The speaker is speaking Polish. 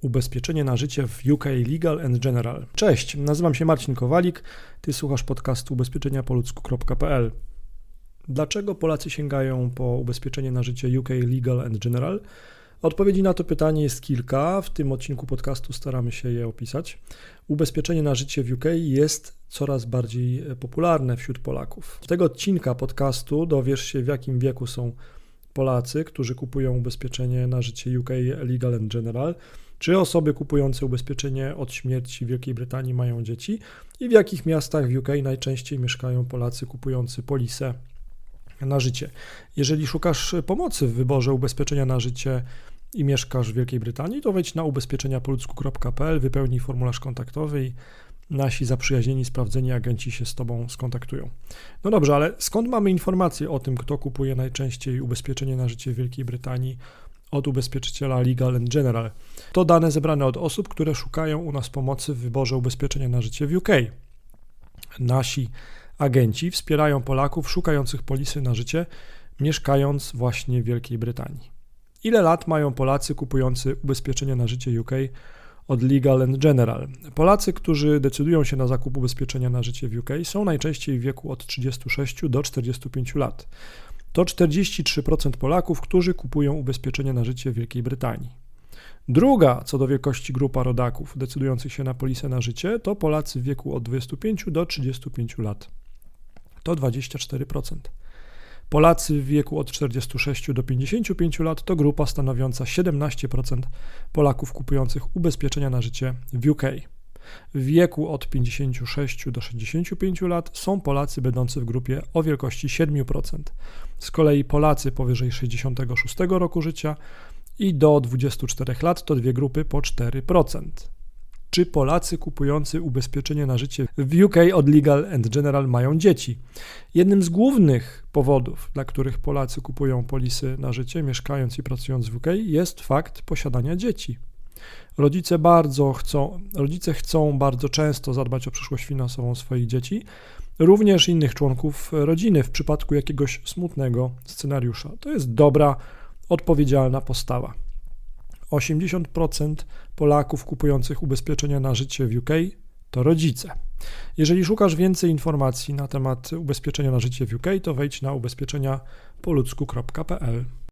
Ubezpieczenie na życie w UK Legal and General. Cześć, nazywam się Marcin Kowalik. Ty słuchasz podcastu ubezpieczeniapoludzku.pl. Dlaczego Polacy sięgają po ubezpieczenie na życie UK Legal and General? Odpowiedzi na to pytanie jest kilka. W tym odcinku podcastu staramy się je opisać. Ubezpieczenie na życie w UK jest coraz bardziej popularne wśród Polaków. Z tego odcinka podcastu dowiesz się, w jakim wieku są Polacy, którzy kupują ubezpieczenie na życie UK Legal and General, czy osoby kupujące ubezpieczenie od śmierci w Wielkiej Brytanii mają dzieci i w jakich miastach w UK najczęściej mieszkają Polacy kupujący polisę na życie. Jeżeli szukasz pomocy w wyborze ubezpieczenia na życie i mieszkasz w Wielkiej Brytanii, to wejdź na ubezpieczeniapoludzku.pl, wypełnij formularz kontaktowy i nasi zaprzyjaźnieni, sprawdzeni agenci się z Tobą skontaktują. No dobrze, ale skąd mamy informacje o tym, kto kupuje najczęściej ubezpieczenie na życie w Wielkiej Brytanii od ubezpieczyciela Legal General? To dane zebrane od osób, które szukają u nas pomocy w wyborze ubezpieczenia na życie w UK. Nasi agenci wspierają Polaków szukających polisy na życie, mieszkając właśnie w Wielkiej Brytanii. Ile lat mają Polacy kupujący ubezpieczenie na życie UK od Legal and General? Polacy, którzy decydują się na zakup ubezpieczenia na życie w UK, są najczęściej w wieku od 36 do 45 lat. To 43% Polaków, którzy kupują ubezpieczenie na życie w Wielkiej Brytanii. Druga co do wielkości grupa rodaków decydujących się na polisę na życie to Polacy w wieku od 25 do 35 lat. To 24%. Polacy w wieku od 46 do 55 lat to grupa stanowiąca 17% Polaków kupujących ubezpieczenia na życie w UK. W wieku od 56 do 65 lat są Polacy będący w grupie o wielkości 7%. Z kolei Polacy powyżej 66 roku życia i do 24 lat to dwie grupy po 4%. Czy Polacy kupujący ubezpieczenie na życie w UK od Legal and General mają dzieci? Jednym z głównych powodów, dla których Polacy kupują polisy na życie, mieszkając i pracując w UK, jest fakt posiadania dzieci. Rodzice bardzo chcą, rodzice chcą bardzo często zadbać o przyszłość finansową swoich dzieci, również innych członków rodziny w przypadku jakiegoś smutnego scenariusza. To jest dobra, odpowiedzialna postawa. 80% Polaków kupujących ubezpieczenia na życie w UK to rodzice. Jeżeli szukasz więcej informacji na temat ubezpieczenia na życie w UK, to wejdź na ubezpieczeniapoludzku.pl.